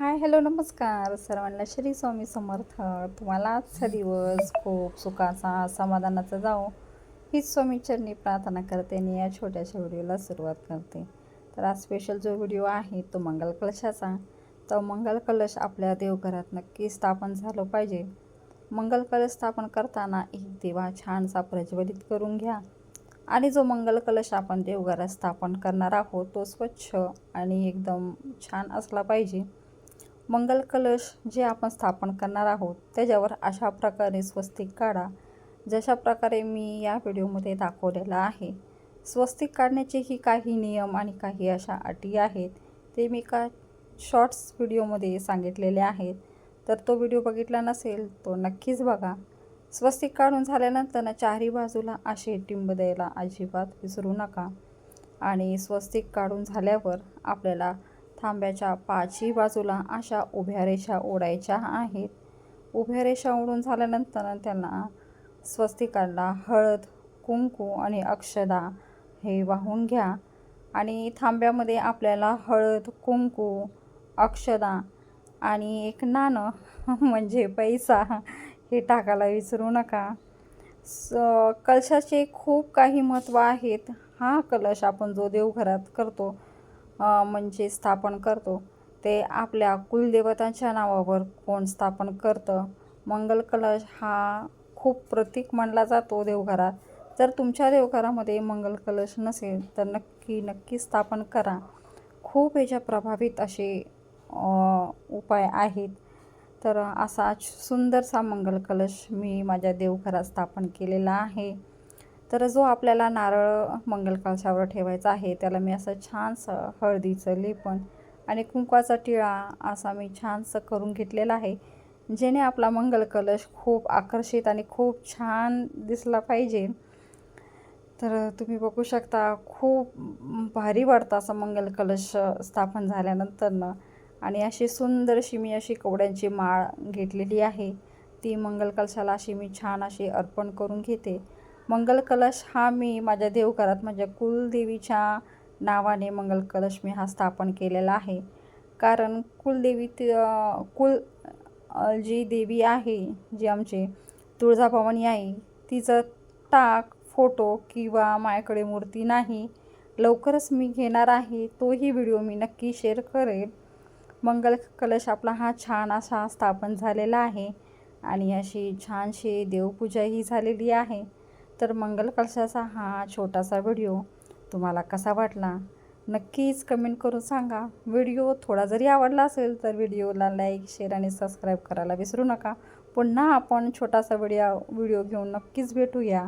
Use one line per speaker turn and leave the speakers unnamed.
Hi hello नमस्कार. सर्वांना श्री स्वामी समर्थ. तुम्हाला आजचा दिवस खूप सुखाचा समाधानाचा जाओ हीच स्वामीचरणी प्रार्थना करते आणि या छोट्याशा व्हिडिओला सुरुवात करते. तर आज स्पेशल जो व्हिडिओ आहे तो मंगल कलशाचा. तर मंगल कलश आपल्या देवघरात नक्की स्थापन झालं पाहिजे. मंगल कलश स्थापन करताना एक देवा छानसा प्रज्वलित करून घ्या. आणि जो मंगल कलश आपण देवघरात स्थापन करणार आहोत तो स्वच्छ आणि एकदम छान असला पाहिजे. मंगल कलश जे आपण स्थापन करणार आहोत त्याच्यावर अशा प्रकारे स्वस्तिक काढा. जशा प्रकारे मी या व्हिडिओमध्ये दाखवलेला आहे स्वस्तिक काढण्याचेही काही नियम आणि काही अशा अटी आहेत. ते मी का शॉर्ट्स व्हिडिओमध्ये सांगितलेले आहेत. तर तो व्हिडिओ बघितला नसेल तो नक्कीच बघा. स्वस्तिक काढून झाल्यानंतर ना चारही बाजूला असे टिंब द्यायला अजिबात विसरू नका. आणि स्वस्तिक काढून झाल्यावर आपल्याला थांब्याच्या पाचही बाजूला अशा उभ्या रेषा ओढायच्या आहेत. उभ्या रेषा ओढून झाल्यानंतर त्यांना स्वस्तिकाला हळद कुंकू आणि अक्षदा हे वाहून घ्या आणि थांब्यामध्ये आपल्याला हळद कुंकू अक्षदा आणि एक नाणं म्हणजे पैसा हे टाकायला विसरू नका. स कलशाचे खूप काही महत्त्व आहेत. हा कलश आपण जो देवघरात करतो म्हणजे स्थापन करतो. ते आपल्या कुलदेवतांच्या नावावर कोण स्थापन करतं? मंगल कलश हा खूप प्रतीक मानला जातो देवघरात. जर तुमच्या देवघरामध्ये मंगल कलश नसेल तर नक्की नक्की स्थापन करा. खूप ह्याच्या प्रभावित असे उपाय आहेत. तर असा सुंदरसा मंगल कलश मी माझ्या देवघरात स्थापन केलेला आहे. तर जो आपल्याला नारळ मंगलकालशावर ठेवायचा आहे त्याला मी असं छानसं हळदीचं लेपण आणि कुंकवाचा टिळा असा मी छानसं करून घेतलेला आहे जेणे आपला मंगल कलश खूप आकर्षित आणि खूप छान दिसला पाहिजे. तर तुम्ही बघू शकता खूप भारी वाटतं असं मंगल कलश स्थापन झाल्यानंतरनं आणि अशी सुंदरशी मी अशी कवड्यांची माळ घेतलेली आहे. ती मंगल कलशाला अशी मी छान अशी अर्पण करून घेते. मंगल कलश हा मी माझ्या देवघरात म्हणजे कुलदेवीच्या नावाने मंगल कलश मी हा स्थापन केलेला आहे. कारण कुलदेवी कुल जी देवी आहे जी आमची तुळजाभवानी आहे तिचं टाक फोटो किंवा माझ्याकडे मूर्ती नाही. लवकरच मी घेणार आहे तोही व्हिडिओ मी नक्की शेअर करेन. मंगल कलश आपला हा छान असा स्थापन झालेला आहे. आणि अशी छानशी देवपूजाही झालेली आहे. तर मंगल कलशाचा हा छोटासा व्हिडिओ तुम्हाला कसा वाटला? नक्कीच कमेंट करून सांगा. व्हिडिओ थोडा जरी आवडला असेल तर व्हिडिओला लाईक शेअर आणि सबस्क्राईब करायला विसरू नका. पुन्हा आपण छोटासा व्हिडिओ व्हिडिओ घेऊन नक्कीच भेटूया.